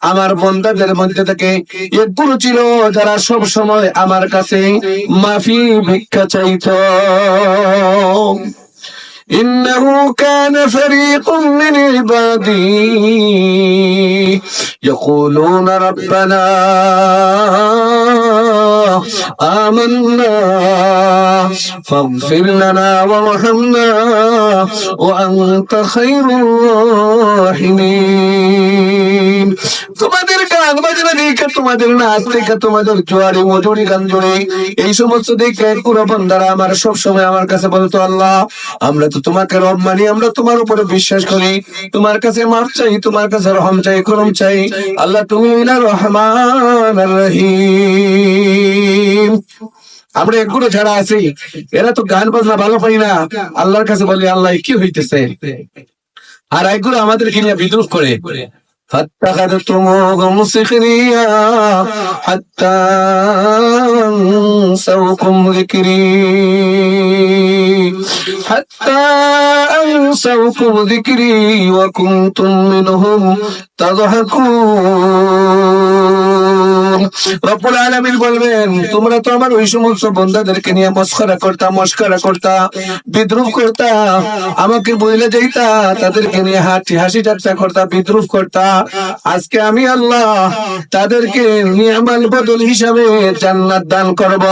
আমার বন্দাদের মধ্যে থেকে গুরু ছিল যারা সব সময় আমার কাছে মাফি ভিক্ষা চাইত। إنه كان فريق من عبادي يقولون ربنا آمنا فاغفر لنا وارحمنا وأنت خير الراحمين তোমাদের গান বাজনা দেখে তোমাদের নাচ দেখে তোমাদের জোয়ারি মজুরি গান জুড়ে এই সমস্ত দেখে পুরো বন্ধারা আমার সব সময় আমার কাছে বলতো আল্লাহ আমরা তো তোমাকে রব মানি, আমরা তোমার উপরে বিশ্বাস করি। তোমার কাছে মাফ চাই, তোমার কাছে রহম চাই, করম চাই। আল্লাহ, তুমি রহমান রহিম। আমরা একগুলো ছাড়া আছি। এরা তো গান বাজনা ভালো পাই না। আল্লাহর কাছে বলি, আল্লাহ, কি হইতেছে? আর একগুলো আমাদের নিয়ে বিদ্রুপ করে। فاتخذتموهم سخريا حتى أنسوكم ذكري. حتى أنسوكم ذكري وكنتم منهم تضحكون. বলবেন, তোমরা তো আমার ওই সমস্ত নিয়ে মস্করা করতা মস্করা করতা, বিদ্রুপ করতা, আমাকে বইলে যাইতা তাদেরকে নিয়ে হাসি হাসি ঠাট্টা করতা, বিদ্রুপ করতা। আজকে আমি আল্লাহ তাদেরকে নিয়ামাল বদল হিসাবে জান্নাত দান করব।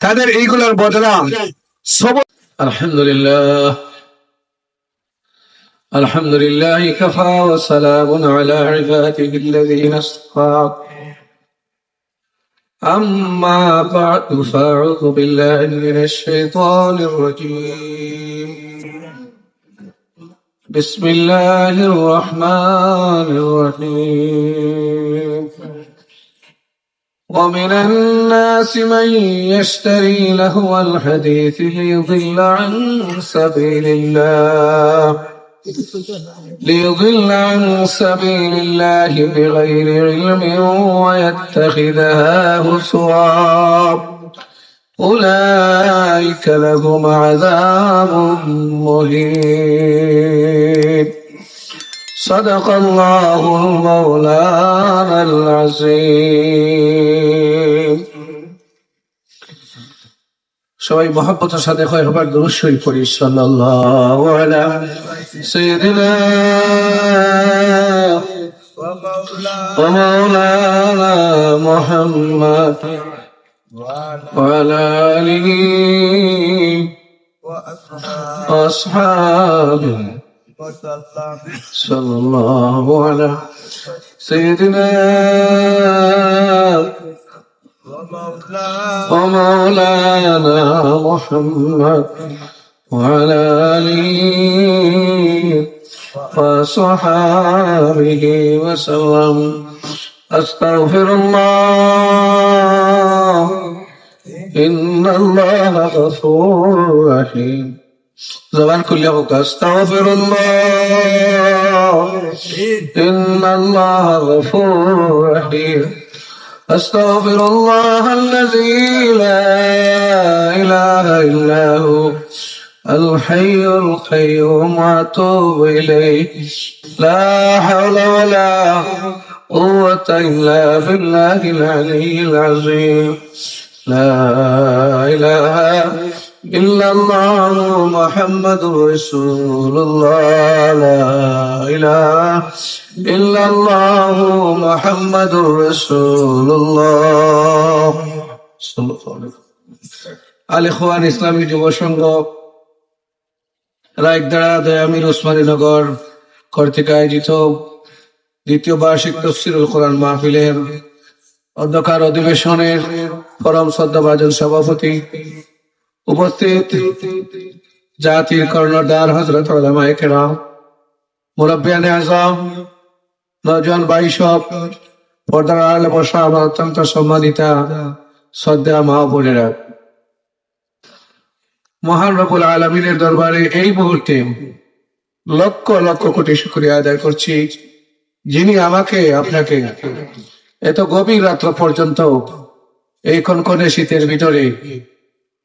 তাদের এইগুলোর বদলা সব আলহামদুলিল্লাহ। الحمد لله كفى وسلام على عباده الذين اصطفى. أما بعد فأعوذ بالله من الشيطان الرجيم. بسم الله الرحمن الرحيم. ومن الناس من يشتري لهو الحديث ليضل عن سبيل الله. ليضل عن سبيل الله بغير علم ويتخذها هزوا أولئك لهم عذاب مهين صدق الله المولانا العظيم সবাই মহাব্বতের সাথে কয়েকবার দুরুশ্বই পড়ি সাল্লাল্লাহু আলা سيدنا ومولانا محمد وعلى آله وأصحابه صلى الله على سيدنا ومولانا محمد وعلى آله وصحابه وسلم. أستغفر الله. إن الله غفور رحيم. زبان كل يوم أستغفر الله. إن الله غفور رحيم. أستغفر الله الذي لا إله إلا هو. الحي القيوم أتوب إليه. لا حول ولا قوة إلا بالله العلي العظيم. لا إله إلا الله محمد رسول الله. لا إله إلا الله محمد رسول الله. صلى الله عليه وسلم. الإخوان الإسلامي جوا রায়দাড়া দয়ামির ওসমানীনগর কর্তৃক আয়োজিত দ্বিতীয় বার্ষিক তফসিরুল কোরআন মাহফিলের অধ্যকার অধিবেশনের পরম শ্রদ্ধাভাজন সভাপতি উপস্থিত জাতির কর্ণধার হজরত কেরাম মুরব্বিয়ানে আজম নজন বাইশব পর্দার আলে বসা আমার অত্যন্ত সম্মানিতা শ্রদ্ধা মা মহান রবুল আলমিনের দরবারে এই মুহূর্তে লক্ষ লক্ষ কোটি শুক্রিয়া আদায় করছি। যিনি আমাকে, আপনাকে এত গভীর রাত্র পর্যন্ত এই কনকনে শীতের ভিতরে,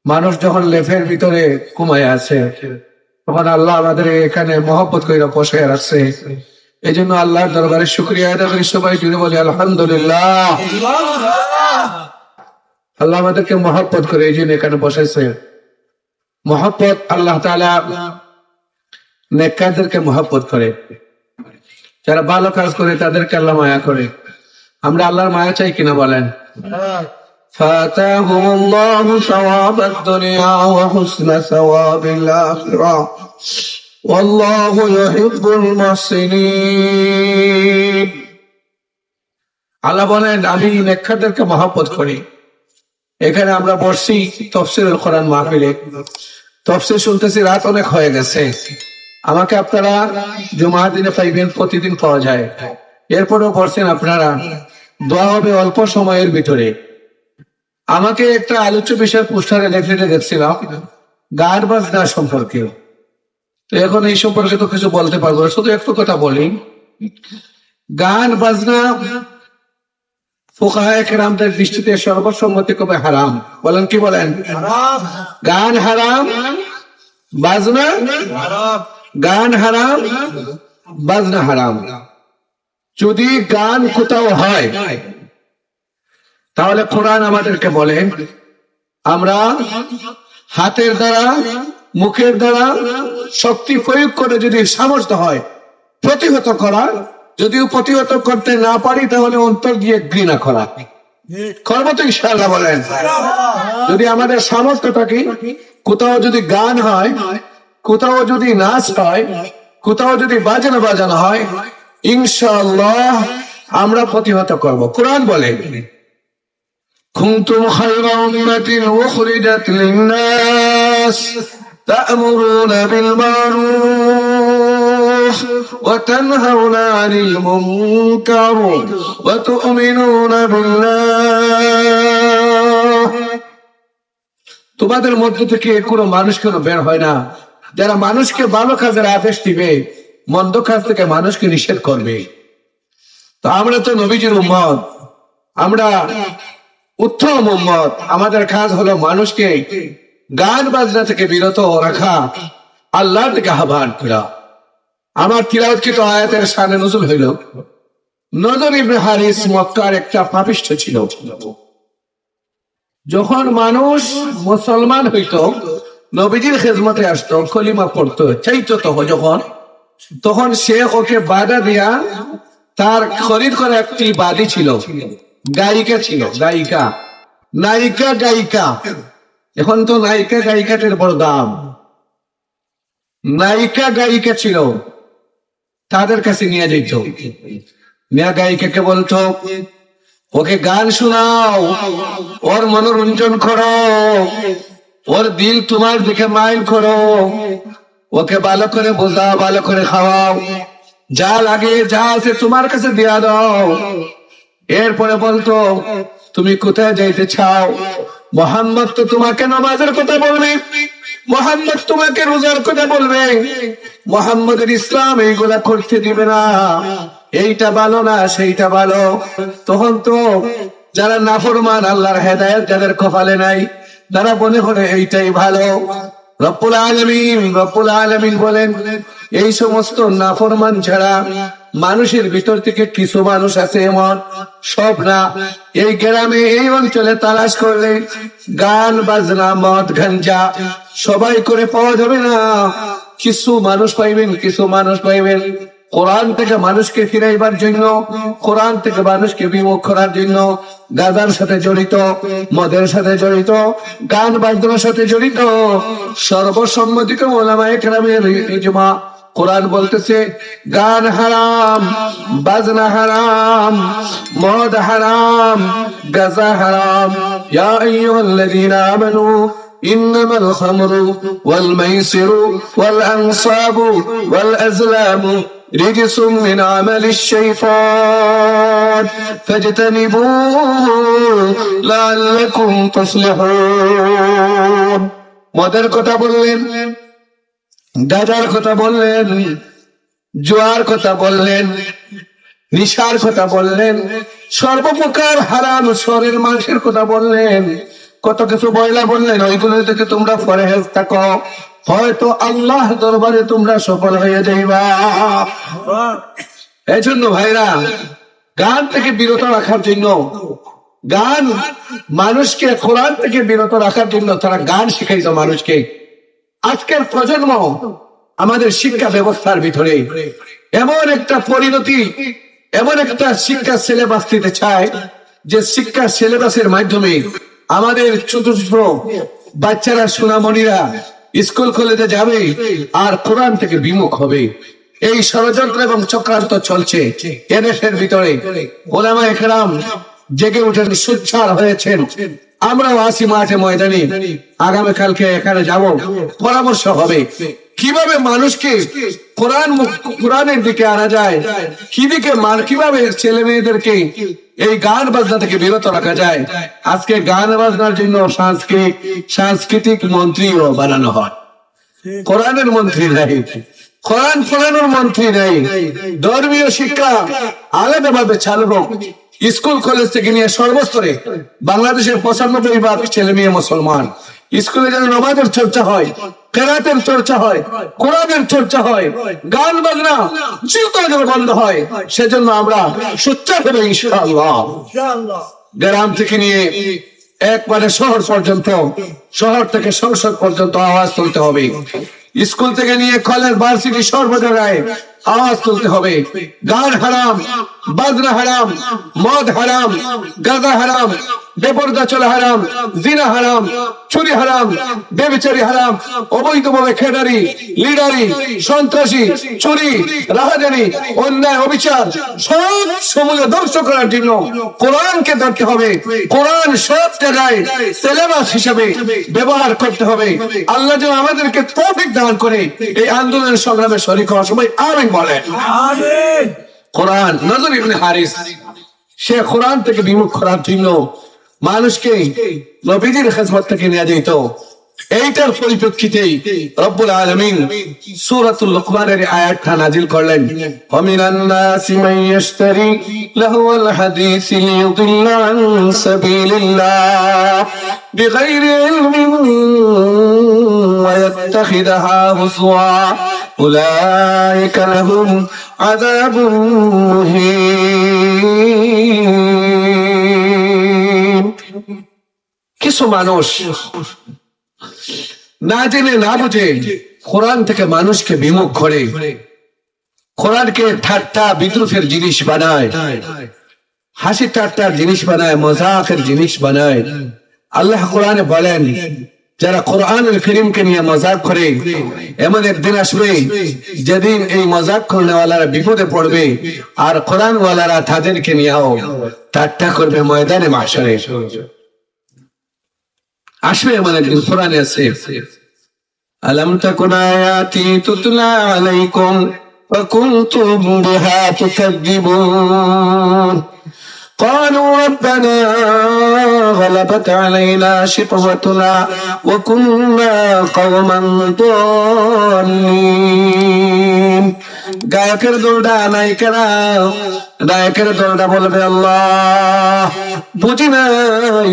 মানুষ যখন লেফের ভিতরে ঘুমায় আছে, তখন আল্লাহ আমাদের এখানে মহব্বত করে বসে রাখছে। এই জন্য আল্লাহর দরবারে শুক্রিয়া আদায় করি সবাই জুড়ে বলি, আলহামদুলিল্লাহ। আল্লাহ আমাদেরকে মহব্বত করে এই জন্য এখানে বসেছে মহব্বত আল্লাহ তালা নেককারদেরকে মহব্বত করে যারা ভালো কাজ করে তাদেরকে আল্লাহ মায়া করে আমরা আল্লাহর মায়া চাই কিনা বলেন فآتاهم الله ثواب الدنيا وحسن ثواب الآخرة والله يحب المحسنين আল্লাহ বলেন আমি নেককারদেরকে মহব্বত করি এখানে আমরা বসছি তফসিরুল কোরআন মাহফিলে। তফসির শুনতেছি, রাত অনেক হয়ে গেছে। আমাকে আপনারা জুমার দিনে পাইবেন প্রতিদিন পাওয়া যায়। এরপরেও বসছেন আপনারা। দোয়া হবে অল্প সময়ের ভিতরে। আমাকে একটা আলোচ্য বিষয় পোস্টারে লেখলে দেখছিলাম। গান বাজনা সম্পর্কে তো এখন এই সম্পর্কে তো কিছু বলতে পারব শুধু একটু কথা বলি। গান বাজনা দৃষ্টিতে সর্বসম্মতি কবে হারাম। বলেন কি বলেন? গান হারাম বাজনা গান হারাম বাজনা হারাম। যদি গান কোথাও হয় তাহলে কোরআন আমাদেরকে বলে আমরা হাতের দ্বারা মুখের দ্বারা শক্তি প্রয়োগ করে যদি সামর্থ্য হয় প্রতিহত করা যদিও প্রতিহত করতে না পারি তাহলে অন্তর দিয়ে ঘৃণা করা করবো তো ইনশাআল্লাহ বলেন যদি আমাদের সামর্থ্য থাকে কোথাও যদি গান হয় কোথাও যদি নাচ হয় কোথাও যদি বাজানো বাজানো হয় ইনশাআল্লাহ আমরা প্রতিহত করব কোরআন বলে كنتم خير أمة أخرجت للناس تأمرون بالمعروف وتنهون عن المنكر وتؤمنون بالله তোমাদের মধ্য থেকে কোনো মানুষ কেন বের হয় না যারা মানুষকে ভালো কাজের আদেশ দিবে মন্দ কাজ থেকে মানুষকে নিষেধ করবে তো আমরা তো নবীজির উম্মত আমরা উত্তম উম্মত আমাদের কাজ হলো মানুষকে গান বাজনা থেকে বিরত রাখা আল্লাহ থেকে আহ্বান করা আমার তিরাউৎকৃত আয়াতের সামনে নজর হইল। নজর ইবনে হারিস মক্কার একটা পাপিষ্ঠ ছিল। যখন মানুষ মুসলমান হইত, নবীজির খেজমতে আসতো কলিমা পড়তো, চাইতো তখন যখন, তখন সে ওকে বাধা দিয়া তার খরিদ করা একটি বাদী ছিল, গায়িকা ছিল, গায়িকা। নায়িকা, গায়িকা। এখন তো নায়িকা গায়িকাটের বড় দাম। নায়িকা, গায়িকা ছিল। তাদের কাছে নিয়ে যেত মিয়া গায়িকাকে বলতো, ওকে গান শোনাও, ওর মনোরঞ্জন করো, ওর দিল তোমার দিকে মাইল করো, ওকে ভালো করে বোঝাও, ভালো করে খাওয়াও, যা লাগে, যা আছে তোমার কাছে দিয়া দাও। এরপরে বলতো, তুমি কোথায় যাইতে চাও? মোহাম্মদ তো তোমাকে নামাজের কথা বলবে। মোহাম্মদ তোমাকে রোজার কথা বলবে। মোহাম্মদের ইসলাম এইগুলা করতে দিবে না। এইটা ভালো না, সেইটা ভালো। তখন তো যারা নাফরমান, আল্লাহর হেদায়ত যাদের কপালে নাই, তারা মনে করে এইটাই ভালো। রব্বুল আলমিন রব্বুল আলমিন বলেন, এই সমস্ত নাফরমান ছাড়া মানুষের ভিতর থেকে কিছু মানুষ আছে এমন, সব না। এই গ্রামে, এই অঞ্চলে তালাশ করলে গান, বাজনা, মদ, গাঞ্জা সবাই করে পাওয়া যাবে না। কিছু মানুষ পাইবেন, কিছু মানুষ পাইবেন। কোরআন থেকে মানুষকে ফিরাইবার জন্য, কোরআন থেকে মানুষকে বিমুখ করার জন্য গাজার সাথে জড়িত, মদের সাথে জড়িত, গান, বাজনার সাথে জড়িত। সর্বসম্মতিকে ওলামায়ে কেরামের ইজমা কোরআন বলতেছে গান হারাম বাজনা হারাম মদ হারাম গাজা হারাম ইয়া আইয়ুহাল্লাযীনা আমানু إنما الخمر والميسر والأنصاب والأزلام رجس من عمل الشيطان فاجتنبوه لعلكم تصلحون মদের কথা বললেন গাজার কথা বললেন, জোয়ার কথা বললেন, নিশার কথা বললেন, সর্বপ্রকার হারাম স্বরের মানুষের কথা বললেন। কত কিছু বয়লা বললেন, ওইগুলো থেকে তোমরা ফরেহেজ থাকো হয়তো আল্লাহ দরবারে তোমরা সফল হয়ে যাইবা। এই জন্য ভাইরা, গান থেকে বিরত রাখার জন্য, গান মানুষকে, কোরআন থেকে বিরত রাখার জন্য তারা গান শিখাইতো মানুষকে। আজকের প্রজন্ম আমাদের শিক্ষা ব্যবস্থার ভিতরে এমন একটা পরিণতি, এমন একটা শিক্ষা সিলেবাস দিতে চায় যে শিক্ষা সিলেবাসের মাধ্যমে আমাদের ছোট ছোট বাচ্চারা, সোনামণিরা স্কুল কলেজে যাবে আর কোরআন থেকে বিমুখ হবে। এই ষড়যন্ত্র এবং চক্রান্ত চলছে। এদেশের ভিতরে ওলামা একরাম জেগে উঠে সুচ্ছার হয়েছেন। আমরাও আসি মাঠে ময়দানে। আগামীকালকে এখানে যাব। পরামর্শ হবে। কীভাবে মানুষকে কোরআন কোরআনের দিকে আনা যায়? কি দিকে কীভাবে ছেলে মেয়েদেরকে এই গান বাজনা থেকে বিরত রাখা যায়? আজকে গান বাজনার জন্য সাংস্কৃতিক সাংস্কৃতিক মন্ত্রীও বানানো হয়। কোরআনের মন্ত্রী নাই। কোরআন পড়ানোর মন্ত্রী নাই। ধর্মীয় শিক্ষা আলাদাভাবে চালু স্কুল কলেজ থেকে নিয়ে সর্বস্তরে বাংলাদেশের পঁচানব্বই ভাগ ছেলে মেয়ে মুসলমান। স্কুলে যেন নমাজের চর্চা হয় কেরাতের চর্চা হয় কোরআনের চর্চা হয় গান বাজনা চিন্তা যেন বন্ধ হয় সেজন্য আমরা সোচ্চার হবে ইনশাআল্লাহ। গ্রাম থেকে নিয়ে একবারে শহর পর্যন্ত শহর থেকে সংসদ পর্যন্ত আওয়াজ তুলতে হবে। স্কুল থেকে নিয়ে কলেজ ভার্সিটি সর্ব জায়গায় আওয়াজ তুলতে হবে। গান হারাম, বাজনা হারাম, মদ হারাম, গাঁজা হারাম, বেপরদা চলা হারাম, জিনা হারাম, চুরি হারাম, বেবিচারি হারাম, অবৈধভাবে খেডারি লিডারি, সন্ত্রাসী, চুরি, রাহাজানি, অন্যায়, অবিচার, সব সমূলে ধ্বংস করার জন্য কোরআনকে ধরতে হবে। কোরআন সব জায়গায় সিলেবাস হিসেবে ব্যবহার করতে হবে। আল্লাহ যেন আমাদেরকে তৌফিক দান করে এই আন্দোলনের সংগ্রামে শরীর হওয়ার সময় আমিন। বলেন। কোরআন নজর ইবনে হারিস। সে কোরআন থেকে বিমুখ করার জন্য মানুষকে নবীজির খেজমত থেকে নিয়ে যেত। এইটার পরিপ্রেক্ষিতে রব্বুল আলমিন সুরাতুল লোকমানের আয়াতটা নাজিল করলেন। ওয়ামিনান নাসি লাহুয়াল হাদিস লিয়ুদিল্লা আন সাবিলিল্লাহ। বিগাইরি ইলমিন ওয়া হুসওয়া উলাইকা লাহুম মুহিন। কিছু মানুষ না জেনে না বুঝে কোরআন থেকে মানুষকে বিমুখ করে, কোরআনকে ঠাট্টা, বিদ্রুপের জিনিস বানায়, হাসি ঠাট্টার জিনিস বানায়, মজাকের জিনিস বানায়। আল্লাহ কোরআনে বলেন, যারা কোরআনের করিমকে নিয়ে মজাক করে, এমন একদিন আসবে, যেদিন এই মজাক করনেওয়ালারা বিপদে পড়বে, আর কোরআন ওয়ালারা তাদেরকে নিয়েও ঠাট্টা করবে ময়দানে মাসরে আসবে এমন একদিন কোরআনে আছে ألم تكن آياتي تتلى عليكم فكنتم بها تكذبون قالوا ربنا غلبت علينا شقوتنا وكنا قوما ضالين গায়কের দলটা নায়িকারা নায়কের দলটা বলবে আল্লাহ বুঝি নাই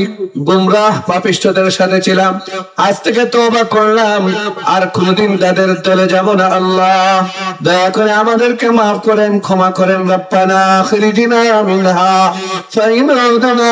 গুমরাহ পাপিষ্টদের সাথে ছিলাম আজ থেকে তোবা করলাম আর কোনদিন তাদের দলে যাব না আল্লাহ দয়া করে আমাদেরকে মাফ করেন ক্ষমা করেন রব্বানা আখরিজিনা মিনহা ফাইন আউদানা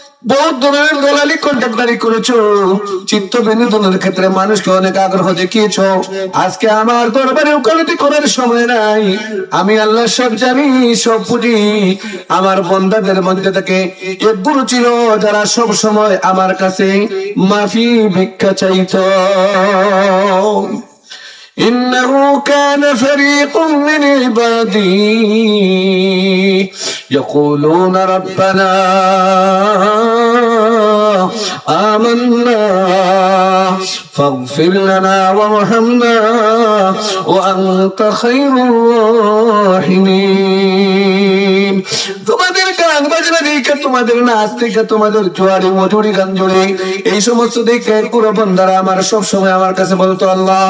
ধরনের দলালি কন্ট্রাক্টারি করেছ। চিত্ত বিনোদনের ক্ষেত্রে মানুষকে অনেক আগ্রহ দেখিয়েছো। আজকে আমার দরবারে উকালতি করার সময় নাই। আমি আল্লাহ সব জানি, সব বুঝি। আমার বন্দাদের মধ্যে থেকে একগুলো ছিল, যারা সব সময় আমার কাছে মাফি ভিক্ষা চাইতো। إنه كان فريق من عبادي يقولون ربنا آمنا فاغفر لنا وارحمنا وأنت خير الراحمين. তোমাদের নাচ দেখে তোমাদের জোয়ারি মজুরি গান জুড়ে এই সমস্ত দেখে পুরো বন্ধারা আমার সব সময় আমার কাছে বলতো আল্লাহ,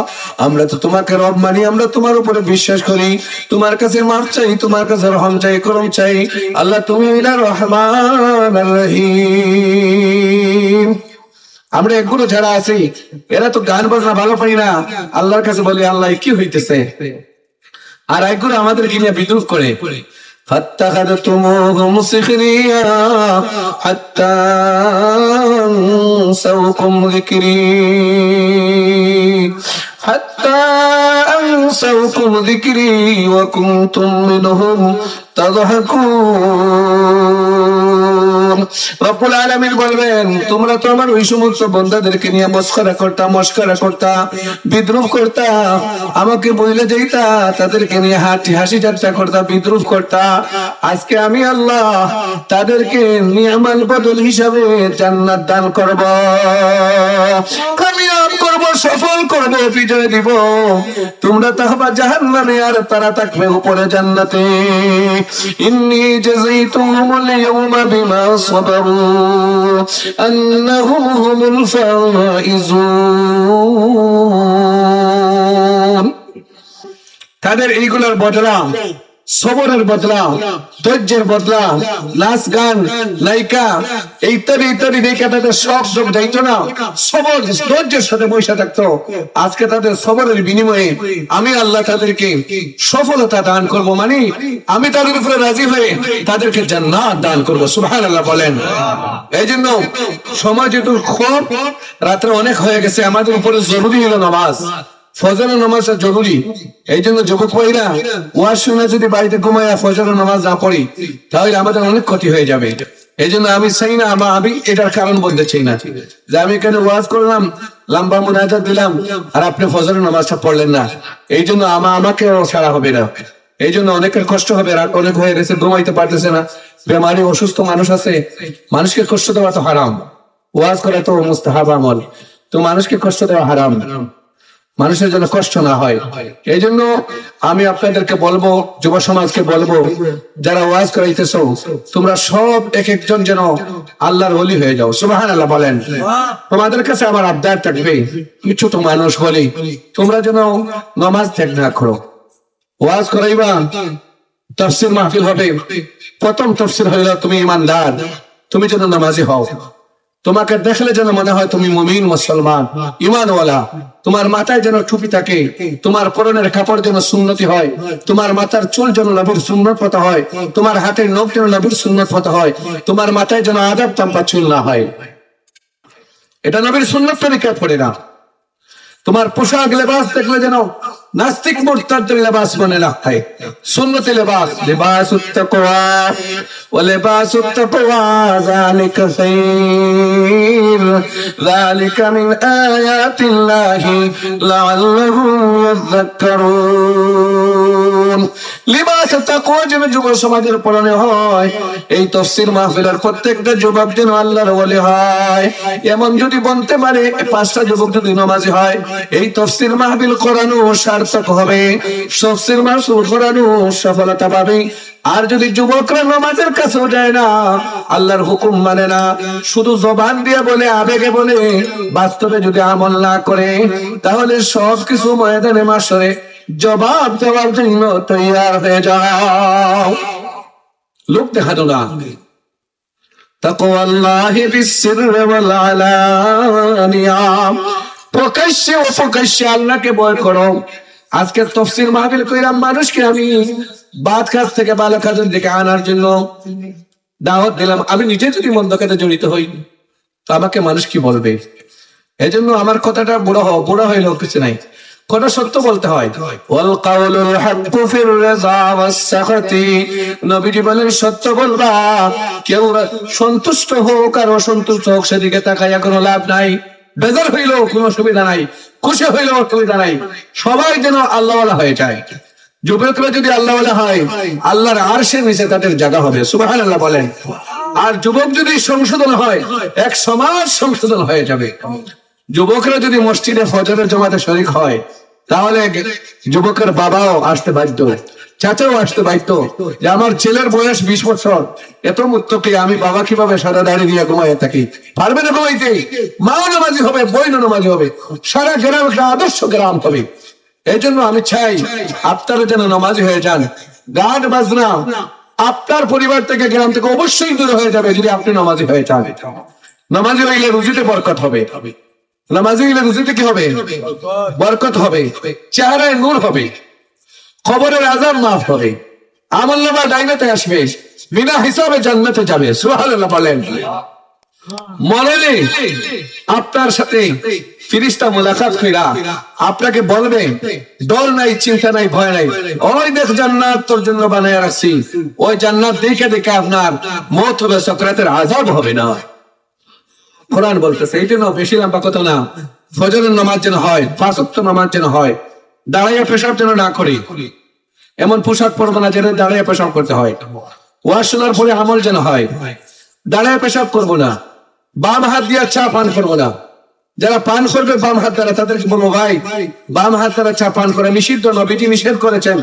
আমরা তো তোমাকে রব মানি, আমরা তোমার উপরে বিশ্বাস করি। তোমার কাছে মাফ চাই, তোমার কাছে রহম চাই, করম চাই। আল্লাহ, তুমি রহমান রহিম। আমরা একগুলো যারা আছি, এরা তো গান বাজনা ভালো পাই না। আল্লাহর কাছে বলি, আল্লাহ, কি হইতেছে? আর একগুলো আমাদের নিয়ে বিদ্রুপ করে। فاتخذتموهم سخريا حتى أنسوكم ذكري. حتى أنسوكم ذكري وكنتم منهم تضحكون. রব্বুল আলামিন বলবেন, তোমরা তো আমার ওই সমস্ত বন্ধাদেরকে নিয়ে মস্করা করতা মস্করা করতা বিদ্রুপ করতা, আমাকে বইলে যেতা তাদেরকে নিয়ে হাঁটি হাসি ঠাট্টা করতা বিদ্রুপ করতা। আজকে আমি আল্লাহ তাদেরকে নিয়ামাল বদল হিসাবে জান্নাত দান করব। কামিয়াব করব সফল করব, বিজয় দিব। তোমরা তাহবা জাহান্নামে আর তারা থাকবে উপরে জান্নাতে। ইন্নি জাযাইতুহুমুল বিমা আন্নাহুম হুমুল তাদের এইগুলোর বদলা সবরের বদলা, ধৈর্যের বদলা নাচ গান, নায়িকা, ইত্যাদি ইত্যাদি দেখে তাদের শখ যোগ যাইতো না। সবর, ধৈর্যের সাথে বৈশা থাকতো। আজকে তাদের সবরের বিনিময়ে আমি আল্লাহ তাদেরকে সফলতা দান করব মানে আমি তাদের উপরে রাজি হয়ে তাদেরকে জান্নাত দান করব। সুবহান আল্লাহ বলেন। এই জন্য সময় যেহেতু খুব, রাত্রে অনেক হয়ে গেছে, আমাদের উপরে জরুরি হলো নামাজ। ফজরের নামাজটা জরুরি। এই জন্য যুবক ভাইরা ওয়াজ শুনে যদি বাড়িতে ঘুমাইয়া ফজরের নামাজ না পড়ি, তাহলে আমাদের অনেক ক্ষতি হয়ে যাবে। এই জন্য আমি চাই না আমার আমি এটার কারণ বলতে চাই না। যে আমি এখানে ওয়াজ করলাম, লম্বা মুনাজাত দিলাম, আর আপনি ফজরের নামাজটা পড়লেন না। এই জন্য আমা, আমাকে ছাড়া হবে না। এই জন্য অনেকের কষ্ট হবে রাত অনেক হয়ে গেছে, ঘুমাইতে পারতেছে না। বেমারি, অসুস্থ মানুষ আছে, মানুষকে কষ্ট দেওয়া তো হারাম। ওয়াজ করা তো মুস্তাহাব আমল। তো মানুষকে কষ্ট দেওয়া হারাম। মানুষের জন্য কষ্ট না হয়। এই জন্য আমি আপনাদেরকে বলব, যুব সমাজকে বলব, যারা ওয়াজ করাইতেছ, তোমরা সব এক একজন যেন আল্লাহর হলি হয়ে যাও। সুবাহান আল্লাহ বলেন। তোমাদের কাছে আমার আবদার থাকবে তুমি ছোট মানুষ হলে তোমরা যেন নামাজ ত্যাগ না করো। ওয়াজ করাইবা, তফসির মাহফিল হবে। প্রথম তফসির হইল, তুমি ইমানদার, তুমি যেন নামাজি হও। তোমাকে দেখলে যেন মনে হয় তুমি মুমিন মুসলমান ইমানওয়ালা তোমার মাথায় যেন টুপি থাকে তোমার পরনের কাপড় যেন সুন্নতি হয় তোমার মাথার চুল যেন নবীর সুন্নত মতো হয় তোমার হাতের নখ যেন নবীর সুন্নত মতো হয় তোমার মাথায় যেন আদাব তাম্পা চুল না হয়। এটা নবীর সুন্নত তরিকা পড়ে না। তোমার পোশাক লেবাস দেখলে যেন নাস্তিক মুরতাদের লেবাস মানে না সুন্নতি লেবাস। লেবাস উত্তাকওয়া ও লেবাস খাইর। মিন আয়াতিল্লাহি লাআল্লাহুম তাকওয়া যেন যুব সমাজের পরনে হয়। এই তফসির মাহফিলের প্রত্যেকটা যুবক যেন আল্লাহর ওলি হয়। এমন যদি বলতে পারে, পাঁচটা যুবক যদি নামাজি হয়, এই তফসির মাহফিল করানো সার্থক হবে। তফসির মাহফিল করানো সফলতা পাবে। আর যদি যুবকরা নামাজের কাছেও যায় না, আল্লাহর হুকুম মানে না। শুধু জবান দিয়ে বলে, আবেগে বলে, বাস্তবে যদি আমল না করে, তাহলে সব কিছু ময়দানে মাসরে জবাব দেওয়ার জন্য তৈয়ার হয়ে যাও। লোক না। বিসসিররি ওয়াল আলানিয়া। প্রকাশ্যে ও প্রকাশ্যে আল্লাহকে বয় করো। আজকে তফসিল মাহফিল কইরাম মানুষকে আমি বাদ কাজ থেকে ভালো কাজের দিকে আনার জন্য দাওয়াত দিলাম। আমি নিজে যদি মন্দ কাজে জড়িত হই, তো আমাকে মানুষ কি বলবে? এজন্য আমার কথাটা বুড়ো হও, বুড়ো হইলেও কিছু নাই। কথা সত্য বলতে হয়। ওয়াল কাউলুল হাক্কু বলেন, সত্য বলবা, কেউ সন্তুষ্ট হোক আর অসন্তুষ্ট হোক, সেদিকে তাকাইয়া কোনো লাভ নাই। বেজার হইলেও কোনো অসুবিধা নাই, খুশি হইলেও অসুবিধা নাই। সবাই যেন আল্লাহওয়ালা হয়ে যায়। যুবকরা যদি আল্লাহওয়ালা হয়, আল্লাহর আরশের নিচে তাদের জায়গা হবে। সুবাহান আল্লাহ বলেন। আর যুবক যদি সংশোধন হয়, এক সমাজ সংশোধন হয়ে যাবে। যুবকরা যদি মসজিদে ফজরের জমাতে শরিক হয়, তাহলে যুবকের বাবাও আসতে বাধ্য। চাচাও আসতে বাধ্য যে আমার ছেলের বয়স বিশ বছর। এত মুক্তকে আমি বাবা কীভাবে সারা দাঁড়িয়ে নিয়ে ঘুমাই থাকি? পারবে না ঘুমাইতে? মাও নামাজি হবে বইন নামাজি হবে, সারা গ্রাম একটা আদর্শ গ্রাম হবে। এই জন্য আমি চাই আপনারা যেন নামাজি হয়ে যান। গান, বাজনা আপনার পরিবার থেকে, গ্রাম থেকে অবশ্যই দূরে হয়ে যাবে যদি আপনি নামাজি হয়ে যান। নামাজি হইলে রুজিতে বরকত হবে। নামাজি হইলে রুজিতে কি হবে? বরকত হবে। চেহারায় নূর হবে। খবরের আজাব মাফ হবে। আমল নামা ডাইনাতে আসবে। বিনা হিসাবে জান্নাতে যাবে। সুবহানাল্লাহ বলেন। আপনার সাথে ফিরিস্তা কইরা আপনাকে বলবে, ডর নাই, চিন্তা নাই, ভয় নাই। ওই দেখ জান্নাত তোর জন্য বানায় রাখছি। ওই জান্নাত দেখে দেখে আপনার মত হবে, সক্রাতের আজাব হবে না। কোরআন বলতেছে এই জন্য বেশি লম্বা কথা না। ফজরের নামাজ যেন হয় পাঁচক্ত নামাজ যেন হয় দাঁড়াইয়া পেশাব যেন না করি। এমন পোশাক পরবো না যেন দাঁড়াইয়া পেশাব করতে হয়। ওয়াজ শোনার পরে আমল যেন হয়। দাঁড়াইয়া পেশাব করব না। বাম হাত দিয়ে চা পান করব না। যারা পান করবে বাম হাত দ্বারা তাদেরকে বলব ভাই? বাম হাত দ্বারা চা পান করে নিষিদ্ধ নবীটি নিষেধ করেছেন।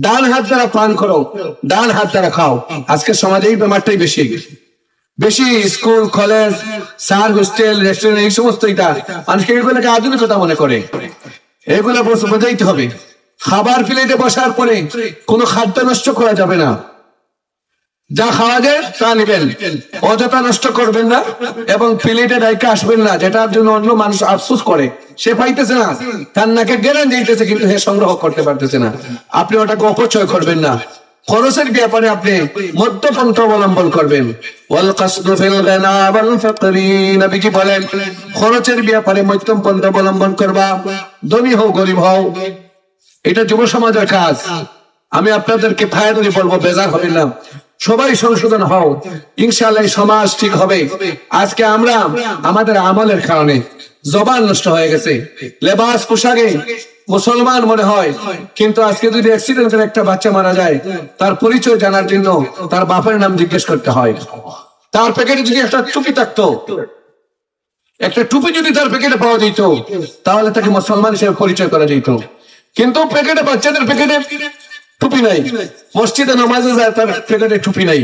ডান হাত দ্বারা পান করো, ডান হাত দ্বারা খাও। আজকে সমাজে এই ব্যাপারটাই বেশি। বেশি school, college sir hostel restaurant, এই সমস্ত এটা মানুষকে এগুলোকে আধুনিকতা মনে করে। এগুলো বোঝাইতে হবে। খাবার প্লেটে বসার পরে কোনো খাদ্য নষ্ট করা যাবে না। যা খাওয়া যায় তা নেবেন। অযথা নষ্ট করবেন না এবং প্লেটে ডাইকে আসবেন না, যেটার জন্য অন্য মানুষ আফসুস করে। সে পাইতেছে না। তার নাকে গেলেন দিতেছে, কিন্তু সে সংগ্রহ করতে পারতেছে না। আপনি ওটাকে অপচয় করবেন না। খরচের ব্যাপারে আপনি মধ্যপন্থ অবলম্বন করবেন। বলেন, খরচের ব্যাপারে মধ্যম পন্থা অবলম্বন করবা। ধনী হও, গরিব হও। এটা যুব সমাজের কাজ। আমি আপনাদেরকে ফায়ারি বলব, বেজার হবে না। সবাই সংশোধন হও। ইনশাআল্লাহ এই সমাজ ঠিক হবে। আজকে আমরা আমাদের আমলের কারণে জবান নষ্ট হয়ে গেছে। লেবাস পোশাকে মুসলমান মনে হয়। কিন্তু আজকে যদি অ্যাক্সিডেন্টের একটা বাচ্চা মারা যায় তার পরিচয় জানার জন্য তার বাপের নাম জিজ্ঞেস করতে হয়। তার প্যাকেটে যদি একটা টুপি থাকতো একটা টুপি যদি তার প্যাকেটে পাওয়া যেত তাহলে তাকে মুসলমান হিসেবে পরিচয় করা যেত। কিন্তু প্যাকেটে বাচ্চাদের প্যাকেটে টুপি নাই। মসজিদে নামাজে যায় তার প্যাকেটে টুপি নাই।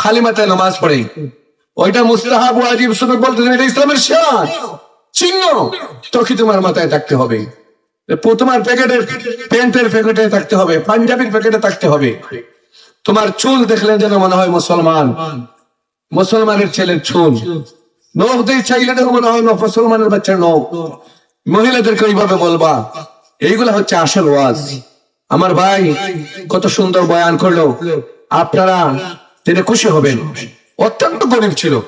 খালি মাথায় নামাজ পড়ে। ওইটা মুস্তাহাব ওয়াজিব সুন্নাত বলতে এটা ইসলামের শান চিহ্ন। তো কি তোমার মাথায় থাকতে হবে। তোমার প্যাকেটে প্যান্টের প্যাকেটে থাকতে হবে, পাঞ্জাবির প্যাকেটে থাকতে হবে। তোমার চুল দেখলে যেন মনে হয় মুসলমান। মুসলমানের ছেলের চুল। নখদের চাইলে দেখো মনে হয় মুসলমানের নখ। মহিলাদেরকে ওইভাবে বলবা, এইগুলা হচ্ছে আসল ওয়াজ। আমার ভাই কত সুন্দর বয়ান করল, আপনারা তিনি খুশি হবেন। অত্যন্ত গরিব ছিল।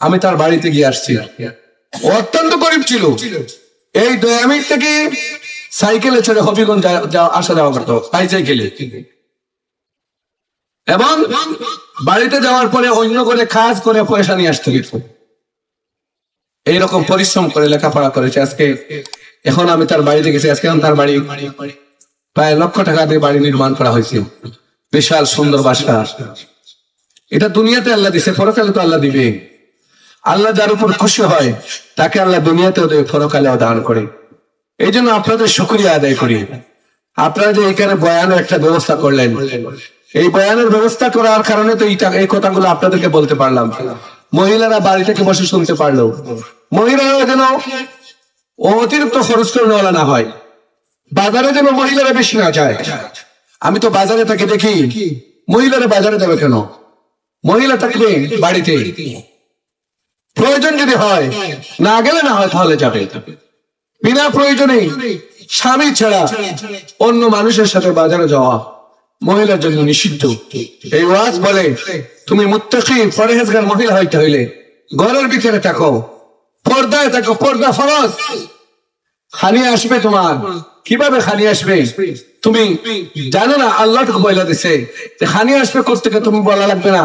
আমি তার বাড়িতে গিয়ে আসছি। অত্যন্ত গরিব ছিল। এই দয়ামির থেকে সাইকেলে চড়ে হবিগঞ্জ আসা যাওয়া করতো সাইকেলে। এবং বাড়িতে যাওয়ার পরে অন্য করে কাজ করে পয়সা নিয়ে আসতে হইত এইরকম পরিশ্রম করে লেখাপড়া করেছে। আজকে এখন আমি তার বাড়িতে গেছি, আজকে তার বাড়ি প্রায় লক্ষ টাকা দিয়ে বাড়ি নির্মাণ করা হয়েছে। বিশাল সুন্দর বাসা। এটা দুনিয়াতে আল্লাহ দিছে, পরকালে তো আল্লাহ দিবে আল্লাহ যার উপর খুশি হয়, তাকে আল্লাহ দুনিয়াতেও দেবে, পরকালেও দান করে। এই জন্য আপনাদের শুক্রিয়া আদায় করি। আপনারা যে এখানে বয়ানের একটা ব্যবস্থা করলেন, এই বয়ানের ব্যবস্থা করার কারণে তো এই কথাগুলো আপনাদেরকে বলতে পারলাম। মহিলারা বাড়ি থেকে বসে শুনতে পারল। মহিলারা যেন অতিরিক্ত খরচ করে নেওয়া না হয়। বাজারে যেন মহিলারা বেশি না যায়। আমি তো বাজারে তাকে দেখি। মহিলারা বাজারে যাবে কেন? মহিলা থাকবে বাড়িতে। প্রয়োজন যদি হয়, না গেলে না হয় তাহলে যাবে। বিনা প্রয়োজনে স্বামী ছাড়া অন্য মানুষের সাথে বাজারে যাওয়া মহিলার জন্য নিষিদ্ধ। এই ওয়াজ বলে তুমি মুত্তাকি ফরেহেজগার মহিলা হইতে হইলে ঘরের ভিতরে থাকো পর্দায় থাকো পর্দা ফরজ। খালি আসবে তোমার। কীভাবে খানি আসবে? তুমি জানো না, আল্লাহ তোকে বইলা দিছে যে খানি আসবে থেকে তুমি বলা লাগবে না।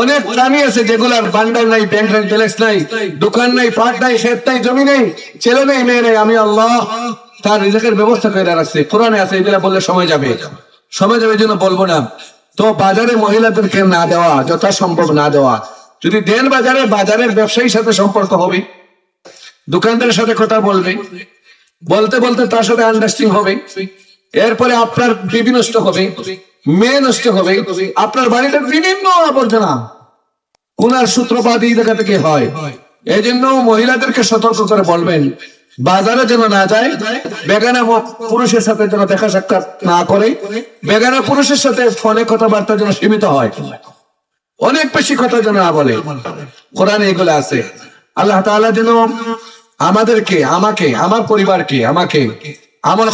অনেক প্রাণী আছে যেগুলার বান্ডার নাই, ব্যাংক নাই, ব্যালেন্স নাই, দোকান নাই, পাট নাই ক্ষেত নাই, জমি নেই, ছেলে নেই, মেয়ে নেই। আমি আল্লাহ তার রিজেকের ব্যবস্থা করে রাখছে কোরআনে আছে, এগুলা বললে সময় যাবে। সময় যাবে জন্য বলব না। তো বাজারে মহিলাদেরকে না দেওয়া যথাসম্ভব না দেওয়া। যদি দেন বাজারে, বাজারের ব্যবসায়ীর সাথে সম্পর্ক হবে। দোকানদারের সাথে কথা বলবে। বলতে বলতে তার সাথে আন্ডারস্ট্যান্ডিং হবে। এরপরে আপনার বিবি নষ্ট হবে, মেয়ে নষ্ট হবে, আপনার বাড়িতে বিভিন্ন আবর্জনা। কোনার সূত্রপাত এই জায়গা থেকে হয়। এই জন্য মহিলাদেরকে সতর্ক করে বলবেন, বাজারে যেন না যায়, বেগানা পুরুষের সাথে যেন দেখা সাক্ষাৎ না করে, বেগানা পুরুষের সাথে ফোনে কথাবার্তা যেন সীমিত হয়। অনেক বেশি কথা যেন না বলে। কোরআনে এগুলো আছে। আল্লাহ তাআলা যেন আমাদেরকে আমাকে আমার পরিবারকে আমাকে আমল